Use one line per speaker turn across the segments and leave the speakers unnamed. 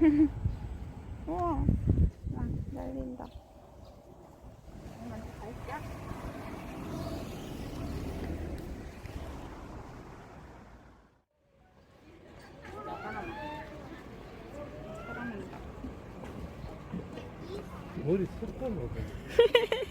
우와, 와, 날린다. 갈까? 사람입니다.
머리 섞어 먹어.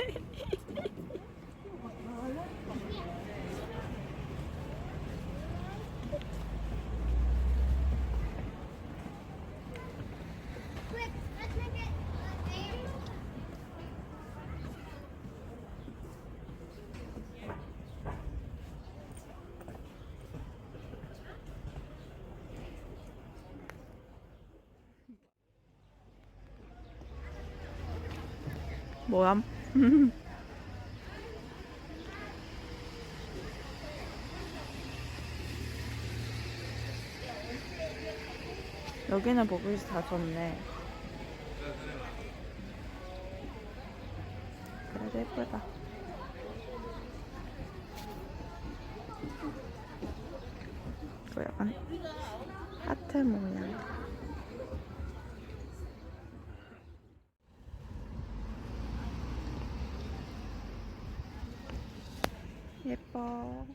뭐야? 여기는 보글이 다 졌네. 그래도 예쁘다. 그 약간 하트 모양. 예뻐.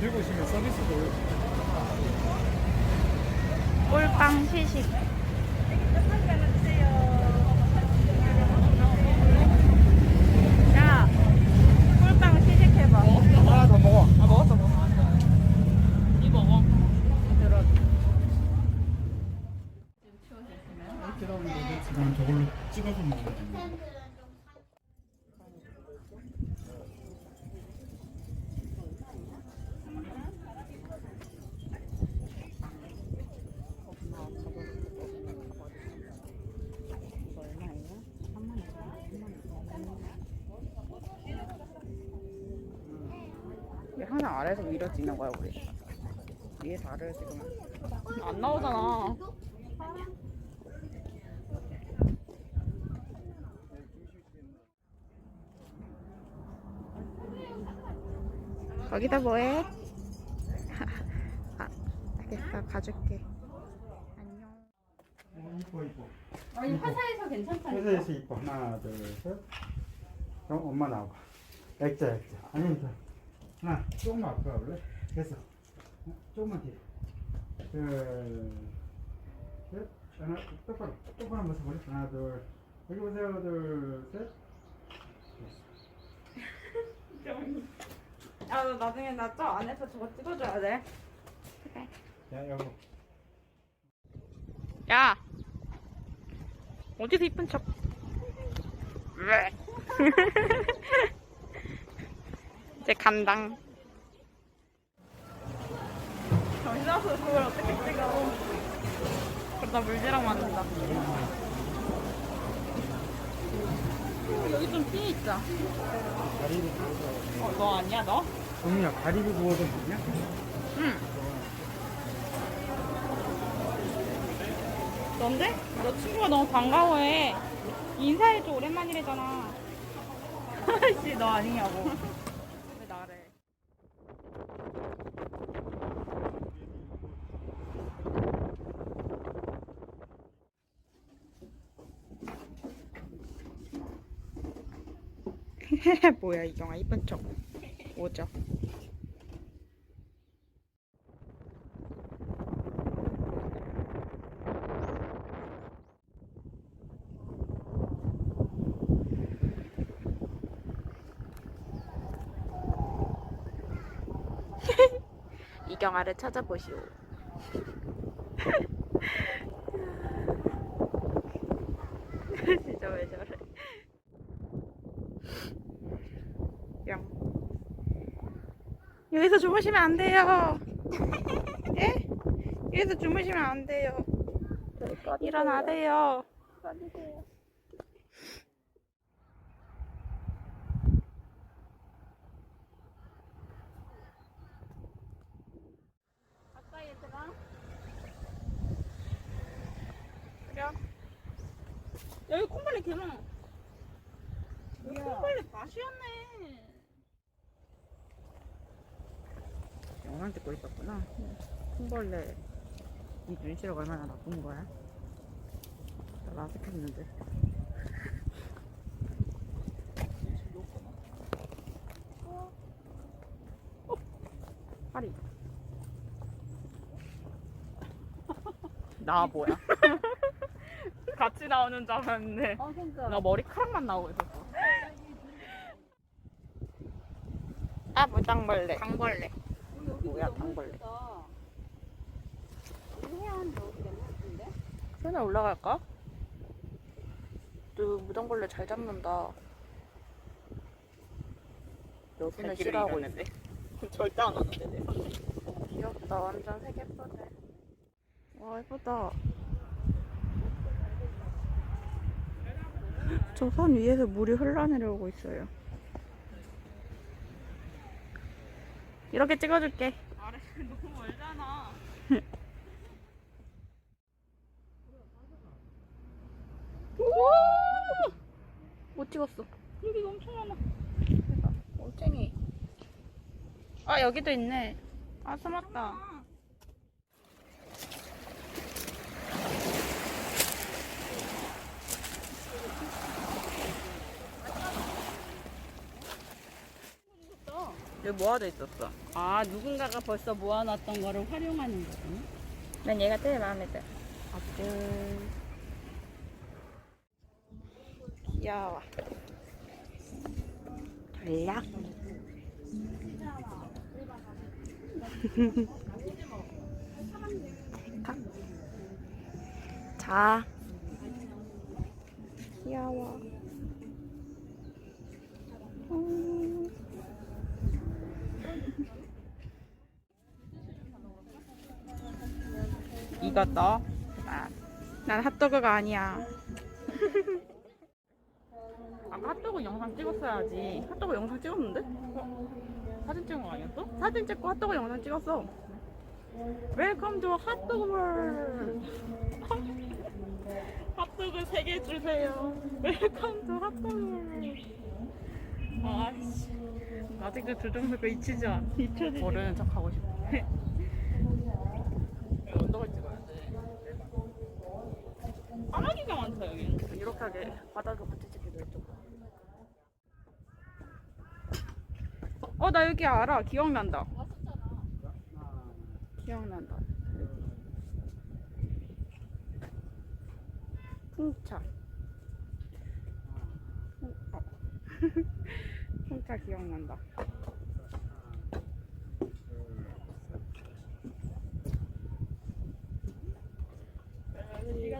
들고 오시면 서비스도
꿀빵 시식. 야, 꿀빵 시식해봐.
하나 더 먹어.
아, 먹었어, 먹었어. 이 먹어. 들어.
난 저걸로 찍어서 먹어야 돼.
이게 항상 아래에서 위로 찍는 거야, 우리. 위에서 아래로 찍으면. 안 나오잖아. 거기다 뭐해? 아, 알겠어. 가줄게. 안녕.
어, 이뻐 이뻐.
아니 화사해서 괜찮다니까.
회사에서 이뻐. 하나 둘 셋. 그럼 엄마 나와봐. 액자 액자. 아니 자. 하나 조금만 앞으로 가볼래? 됐어. 어, 조금만 뒤에. 둘 셋. 하나 똑바로 똑바로 한번 서볼래? 하나 둘. 여기 보세요. 둘 셋.
야, 너 나중에 나 저 안에서 저거 찍어줘야 돼.
야 여보.
야! 어디서 이쁜 척? 왜? 이제 간당. 정신없어 그걸 어떻게 찍어? 그러다 물지랑 맞는다. 여기 좀 있자.
다리를 구워서.
어, 너 아니야, 너?
정민아 다리를 구워서 먹냐?
응. 넌데? 너 친구가 너무 반가워해. 인사해줘, 오랜만이래잖아. 아이씨, 너 아니냐고. 왜 나래? 뭐야, 이경아, 이쁜 척. 오죠. 이경아를 찾아보시오. 진짜 왜 저래? 영. 여기서 주무시면 안 돼요. 예? 여기서 주무시면 안 돼요. 일어나세요. 아까 얘들아. 그래. 여기 콩벌레 개 많아. 콩벌레 밭이었네. 영상 찍고 있었구나. 콩벌레 이 눈시력 얼마나 나쁜 거야? 나 라섹했는데. 어? 파리. 나 뭐야? 같이 나오는 줄 알았는데.
어, 그러니까.
나 머리카락만 나오고 있었어. 아, 무당벌레. 당벌레. 뭐야, 당벌레. 산에 올라갈까? 너 무당벌레 잘 잡는다. 여기는 싫어하고 있는데. 절대 안 왔는데, 내 귀엽다. 완전 색 예쁘네. 와, 예쁘다. 저 산 위에서 물이 흘러내려오고 있어요. 이렇게 찍어줄게. 아래 너무 멀잖아. 못 찍었어. 여기 엄청 많아. 올챙이. 아, 여기도 있네. 아, 숨었다. 여기 모아져 있었어.
아, 누군가가 벌써 모아놨던 거를 활용하는 거구나.
난 얘가 제일 마음에 들어. 아들. 귀여워. 전략. 찰칵. 자. 귀여워. 이거 떠. 난 핫도그가 아니야. 아까 핫도그 영상 찍었어야지. 핫도그 영상 찍었는데? 어? 사진 찍은 거 아니었어? 사진 찍고 핫도그 영상 찍었어. 웰컴 투 핫도그 월. 핫도그 3개 주세요. 웰컴 투 핫도그 월. 아씨. 아직도 조정석가 잊히지 않아. 잊혀지지. 모르는 척 하고 싶어. 언덕을 찍어야 돼. 까마귀가 많다 여기. 이렇게 하게 바다도 같이 찍기도 이쪽. 어나 여기 알아. 기억난다. 기억난다. 풍차. 풍- 어. 풍차 기억난다.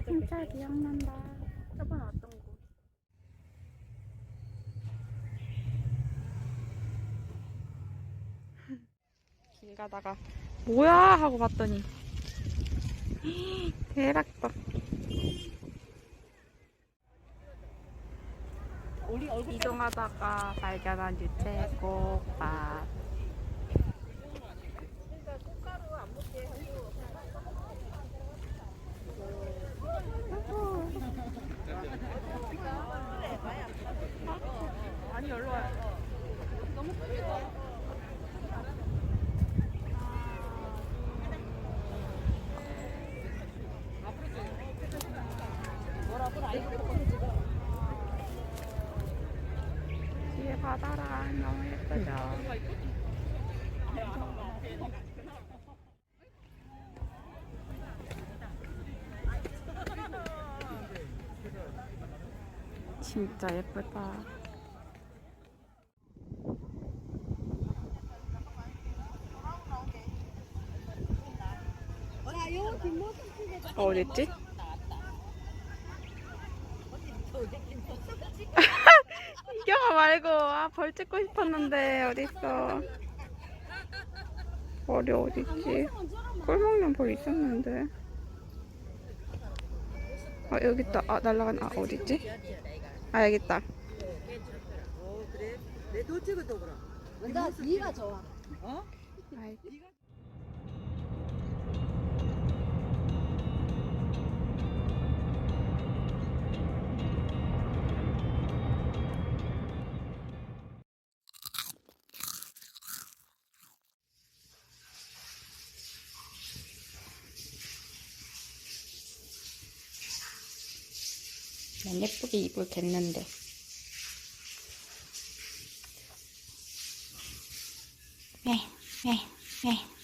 풍차 기억난다. 저번에 왔던 곳. 길 가다가 뭐야 하고 봤더니 대박다. 이동하다가 발견한 유채꽃밭. 아니 열로 와요. 너무 크다. 뒤에 바다랑 너무 예쁘죠. 진짜 예쁘다. 어, 어딨지? 이경아 말고 아, 벌 찍고 싶었는데 어딨어? 벌이 어딨지? 꿀 먹는 벌 있었는데. 아 여기 있다. 아 날라간. 아 어딨지? 아 여기 있다.
나 네가 좋아.
아이. 난 예쁘게 입을 겠는데. 네, 네, 네.